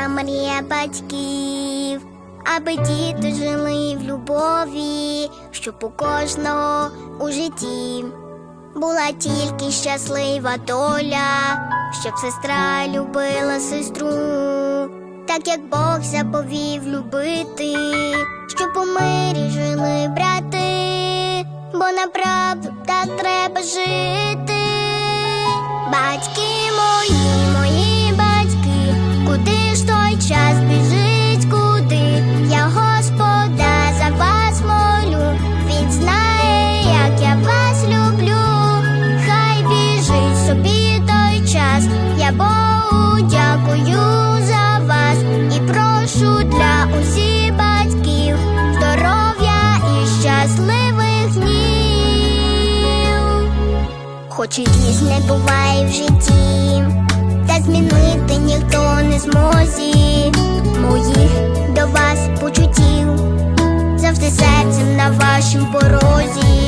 весна мрія батьків, аби діти жили в любові, щоб у кожного у житті була тільки щаслива доля, щоб сестра любила сестру, так як Бог заповів любити, щоб у мирі жили брати, бо направду так треба жити, батьки мої мої. очі їх не буває в житті, та змінити ніхто не змозі. Моїх до вас почуттів. Завжди серцем на вашому порозі.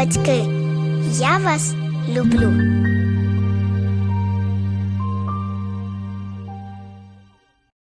батьки. Я вас люблю.